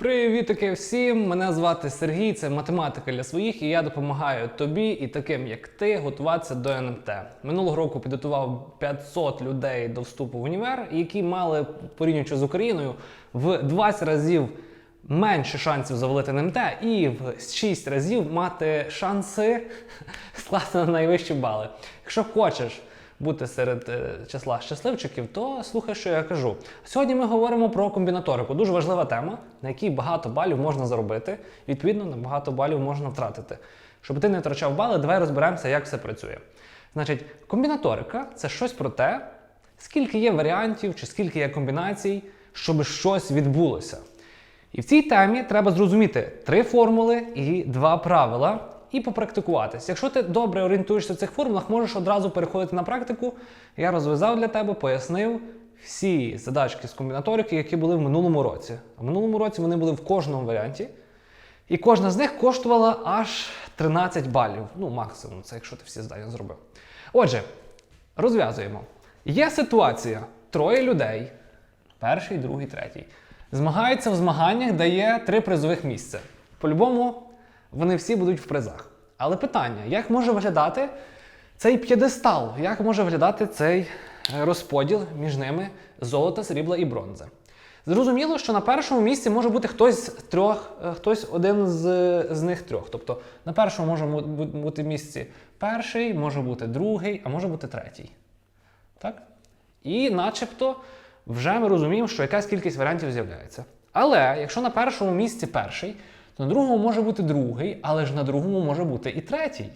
Привітики всім! Мене звати Сергій, це математика для своїх, і я допомагаю тобі і таким, як ти, готуватися до НМТ. Минулого року підготував 500 людей до вступу в універ, які мали, порівнюючи з Україною, в 20 разів менше шансів завалити НМТ і в 6 разів мати шанси скласти на найвищі бали. Якщо хочеш бути серед е, числа щасливчиків, то слухай, що я кажу. Сьогодні ми говоримо про комбінаторику. Дуже важлива тема, на якій багато балів можна заробити, відповідно, на багато балів можна втратити. Щоб ти не втрачав бали, давай розберемося, як все працює. Значить, комбінаторика це щось про те, скільки є варіантів чи скільки є комбінацій, щоб щось відбулося. І в цій темі треба зрозуміти три формули і два правила, і попрактикуватись. Якщо ти добре орієнтуєшся в цих формулах, можеш одразу переходити на практику. Я розв'язав для тебе, пояснив всі задачки з комбінаторики, які були в минулому році. А в минулому році вони були в кожному варіанті. І кожна з них коштувала аж 13 балів. Ну, максимум, це якщо ти всі здання зробив. Отже, розв'язуємо. Є ситуація: троє людей, перший, другий, третій, змагаються в змаганнях, де є три призових місця. По-любому, вони всі будуть в призах. Але питання: як може виглядати цей п'єдестал? Як може виглядати цей е, розподіл між ними золота, срібла і бронза? Зрозуміло, що на першому місці може бути хтось з трьох, е, хтось один з, з них трьох. Тобто на першому може бу- бу- бути місці перший, може бути другий, а може бути третій. Так? І начебто вже ми розуміємо, що якась кількість варіантів з'являється. Але якщо на першому місці перший, на другому може бути другий, але ж на другому може бути і третій.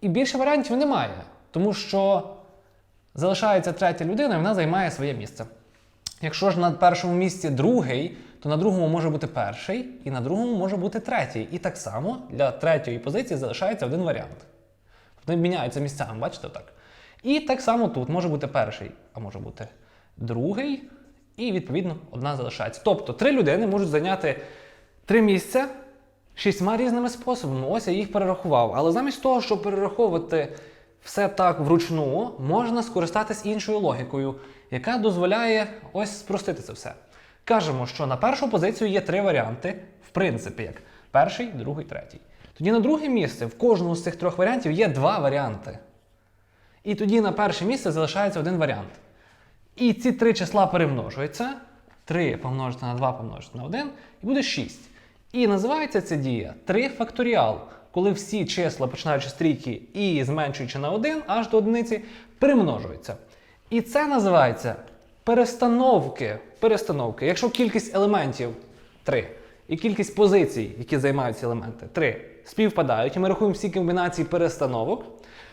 І більше варіантів немає, тому що залишається третя людина, і вона займає своє місце. Якщо ж на першому місці другий, то на другому може бути перший, і на другому може бути третій. І так само для третьої позиції залишається один варіант. Вони міняються місцями, бачите так? І так само тут може бути перший, а може бути другий, і відповідно одна залишається. Тобто три людини можуть зайняти три місця шістьма різними способами. Ось я їх перерахував. Але замість того, щоб перераховувати все так вручну, можна скористатись іншою логікою, яка дозволяє ось спростити це все. Кажемо, що на першу позицію є три варіанти, в принципі, як перший, другий, третій. Тоді на друге місце в кожному з цих трьох варіантів є два варіанти. І тоді на перше місце залишається один варіант. І ці три числа перемножуються. 3 помножити на 2 помножити на 1, і буде 6. І називається ця дія 3 факторіал, коли всі числа, починаючи з трійки і зменшуючи на 1 аж до одиниці, перемножуються. І це називається перестановки. Перестановки. Якщо кількість елементів 3 і кількість позицій, які займають ці елементи, 3 співпадають, і ми рахуємо всі комбінації перестановок,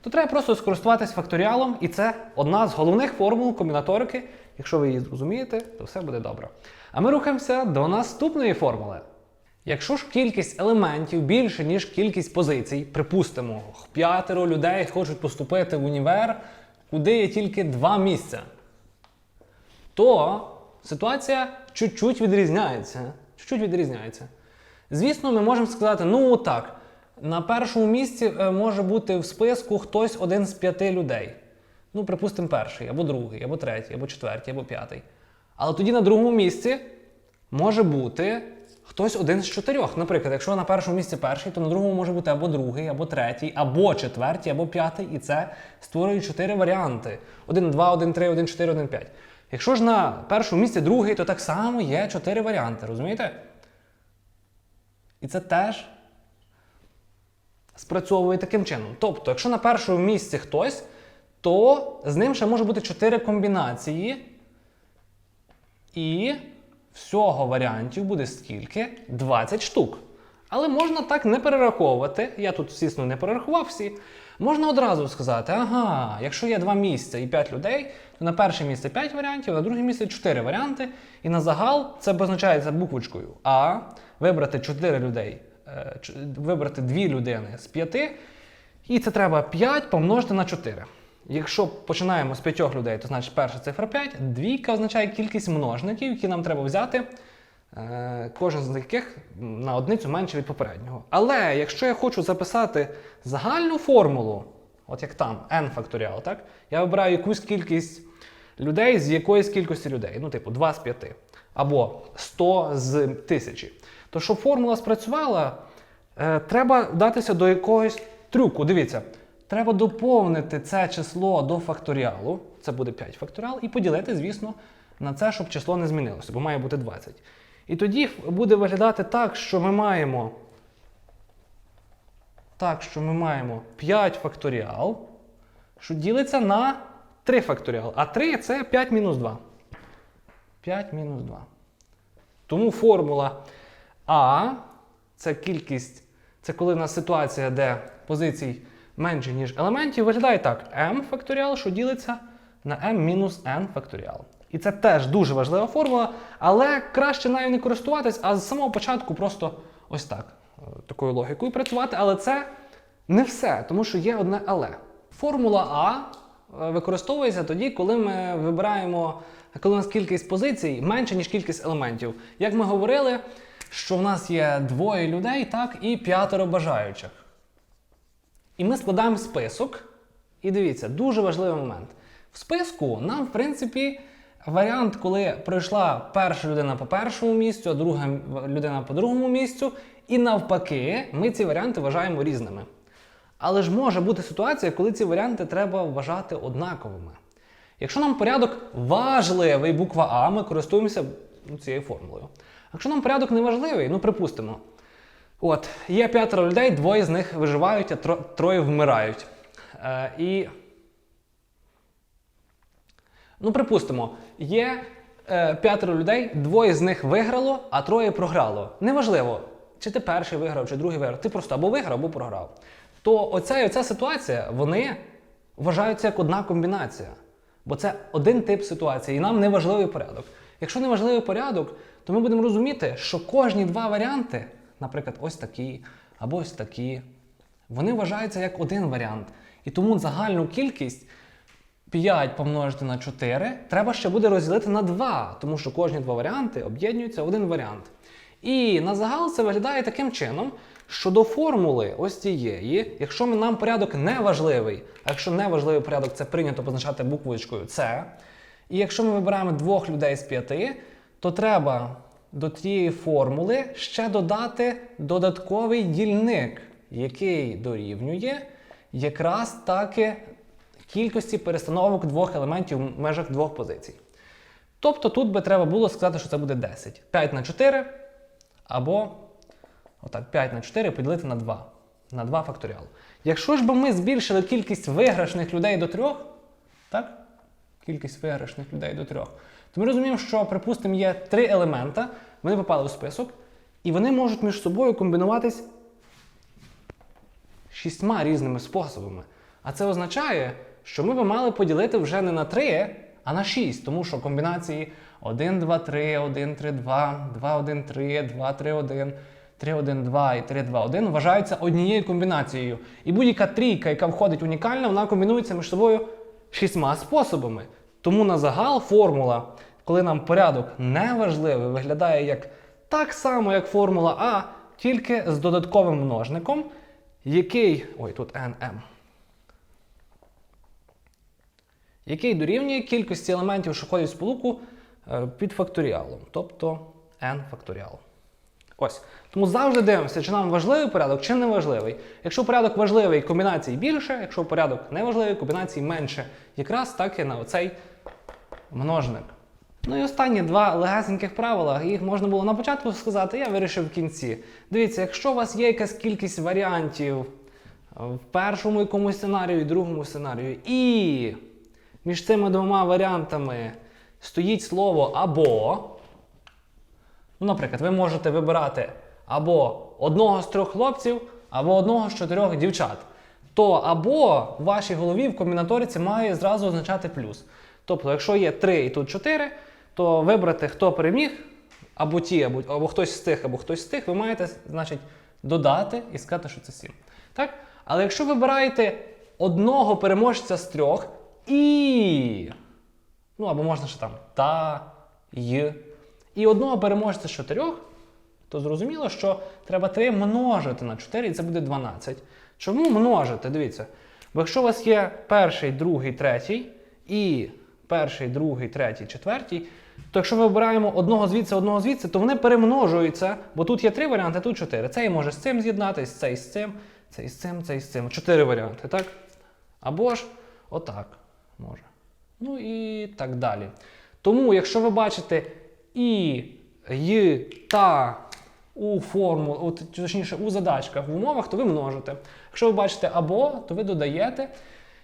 то треба просто скористуватись факторіалом, і це одна з головних формул комбінаторики. Якщо ви її зрозумієте, то все буде добре. А ми рухаємося до наступної формули. Якщо ж кількість елементів більше, ніж кількість позицій, припустимо, п'ятеро людей хочуть поступити в універ, куди є тільки два місця, то ситуація чуть-чуть відрізняється. Чуть-чуть відрізняється. Звісно, ми можемо сказати, ну так, на першому місці е, може бути в списку хтось один з п'яти людей. Ну, припустимо, перший, або другий, або третій, або четвертий, або п'ятий. Але тоді на другому місці може бути хтось один з чотирьох. Наприклад, якщо на першому місці перший, то на другому може бути або другий, або третій, або четвертий, або п'ятий, і це створює чотири варіанти: 1, 2, 1, 3, 1, 4, 1, 5. Якщо ж на першому місці другий, то так само є чотири варіанти, розумієте? І це теж спрацьовує таким чином. Тобто, якщо на першому місці хтось, то з ним ще може бути чотири комбінації. І всього варіантів буде скільки? 20 штук. Але можна так не перераховувати. Я тут, звісно, не перерахував всі. Можна одразу сказати: ага, якщо є два місця і 5 людей, то на перше місце 5 варіантів, на друге місце 4 варіанти. І на загал це позначається буквочкою А, вибрати 4 людей, е, вибрати 2 людини з 5, і це треба 5 помножити на 4. Якщо починаємо з 5 людей, то значить перша цифра 5, двійка означає кількість множників, які нам треба взяти. Е, Кожен з яких на одиницю менше від попереднього. Але якщо я хочу записати загальну формулу, от як там n факторіал, так? Я вибираю якусь кількість людей з якоїсь кількості людей, ну, типу, 2 з 5. або 100 з 1000. То щоб формула спрацювала, е, треба вдатися до якогось трюку. Дивіться, треба доповнити це число до факторіалу, це буде 5 факторіал, і поділити, звісно, на це, щоб число не змінилося, бо має бути 20. І тоді буде виглядати так, що ми маємо. Так, що ми маємо 5 факторіал, що ділиться на 3 факторіал. А 3 це 5 мінус 2. 5 мінус 2. Тому формула А це кількість, це коли в нас ситуація, де позицій менше, ніж елементів, виглядає так: m факторіал, що ділиться на m мінус n факторіал. І це теж дуже важлива формула, але краще нею не користуватись, а з самого початку просто ось так, е, такою логікою працювати. Але це не все, тому що є одне але. Формула А е, використовується тоді, коли ми вибираємо, коли у нас кількість позицій менше, ніж кількість елементів. Як ми говорили, що в нас є двоє людей, так, і п'ятеро бажаючих. І ми складаємо список. І дивіться, дуже важливий момент. В списку нам, в принципі, варіант, коли пройшла перша людина по першому місцю, а друга людина по другому місцю, і навпаки, ми ці варіанти вважаємо різними. Але ж може бути ситуація, коли ці варіанти треба вважати однаковими. Якщо нам порядок важливий, буква А, ми користуємося ну, цією формулою. Якщо нам порядок не важливий, ну припустимо, от, є п'ятеро людей, двоє з них виживають, а троє вмирають. Е, і Ну, припустимо, є е, п'ятеро людей, двоє з них виграло, а троє програло. Неважливо, чи ти перший виграв, чи другий виграв. Ти просто або виграв, або програв. То оця і оця ситуація, вони вважаються як одна комбінація. Бо це один тип ситуації, і нам не важливий порядок. Якщо не важливий порядок, то ми будемо розуміти, що кожні два варіанти, наприклад, ось такі або ось такі, вони вважаються як один варіант. І тому загальну кількість 5 помножити на 4 треба ще буде розділити на 2, тому що кожні два варіанти об'єднуються в один варіант. І на загал це виглядає таким чином, що до формули ось цієї, якщо нам порядок не важливий, а якщо не важливий порядок, це прийнято позначати буквочкою С. І якщо ми вибираємо двох людей з п'яти, то треба до тієї формули ще додати додатковий дільник, який дорівнює якраз таки кількості перестановок двох елементів в межах двох позицій. Тобто тут би треба було сказати, що це буде 10. 5 на 4 або отак, 5 на 4 поділити на 2. На 2 факторіал. Якщо ж би ми збільшили кількість виграшних людей до 3, так? Кількість виграшних людей до 3, то ми розуміємо, що, припустимо, є три елемента, вони попали в список, і вони можуть між собою комбінуватись шістьма різними способами. А це означає, що ми би мали поділити вже не на 3, а на 6, тому що комбінації 1, 2, 3, 1, 3, 2, 2, 1, 3, 2, 3, 1, 3, 1, 2 і 3, 2, 1 вважаються однією комбінацією. І будь-яка трійка, яка входить унікальна, вона комбінується між собою шістьма способами. Тому на загал формула, коли нам порядок не важливий, виглядає як так само, як формула А, тільки з додатковим множником, який. Ой, тут NM. Який дорівнює кількості елементів, що входять в сполуку е, під факторіалом, тобто n факторіал. Ось. Тому завжди дивимося, чи нам важливий порядок, чи не важливий. Якщо порядок важливий, комбінацій більше, якщо порядок не важливий, комбінацій менше. Якраз так і на оцей множник. Ну і останні два легесеньких правила, їх можна було на початку сказати, я вирішив в кінці. Дивіться, якщо у вас є якась кількість варіантів в першому якомусь сценарію і другому сценарію, і між цими двома варіантами стоїть слово або. Ну, наприклад, ви можете вибирати або одного з трьох хлопців, або одного з чотирьох дівчат. То або в вашій голові в комбінаториці має зразу означати плюс. Тобто, якщо є 3 і тут 4, то вибрати, хто переміг, або ті, або, або хтось з тих, або хтось з тих, ви маєте, значить, додати і сказати, що це 7. Так? Але якщо вибираєте одного переможця з трьох і. Ну, або можна ще там та, й. І одного переможця з чотирьох, то зрозуміло, що треба 3 множити на 4, і це буде 12. Чому множити? Дивіться. Бо якщо у вас є перший, другий, третій, і перший, другий, третій, четвертій, то якщо ми обираємо одного звідси, одного звідси, то вони перемножуються, бо тут є три варіанти, тут чотири. Цей може з цим з'єднатись, цей з цим, цей з цим, цей з цим. Чотири варіанти, так? Або ж отак може. Ну і так далі. Тому, якщо ви бачите і, й, та у форму, точніше, у задачках в умовах, то ви множите. Якщо ви бачите або, то ви додаєте.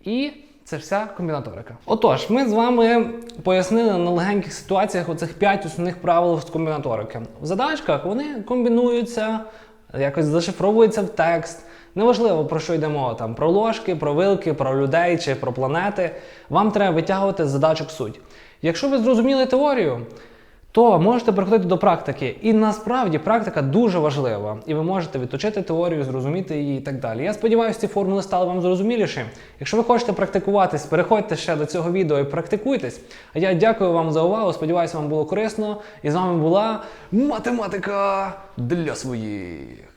І це вся комбінаторика. Отож, ми з вами пояснили на легеньких ситуаціях оцих 5 основних правил з комбінаторики. В задачках вони комбінуються, якось зашифровуються в текст. Неважливо, про що йде мова, там про ложки, про вилки, про людей чи про планети. Вам треба витягувати з задачок суть. Якщо ви зрозуміли теорію, то можете приходити до практики. І насправді практика дуже важлива. І ви можете відточити теорію, зрозуміти її і так далі. Я сподіваюся, ці формули стали вам зрозуміліші. Якщо ви хочете практикуватись, переходьте ще до цього відео і практикуйтесь. А я дякую вам за увагу. Сподіваюся, вам було корисно. І з вами була математика для своїх.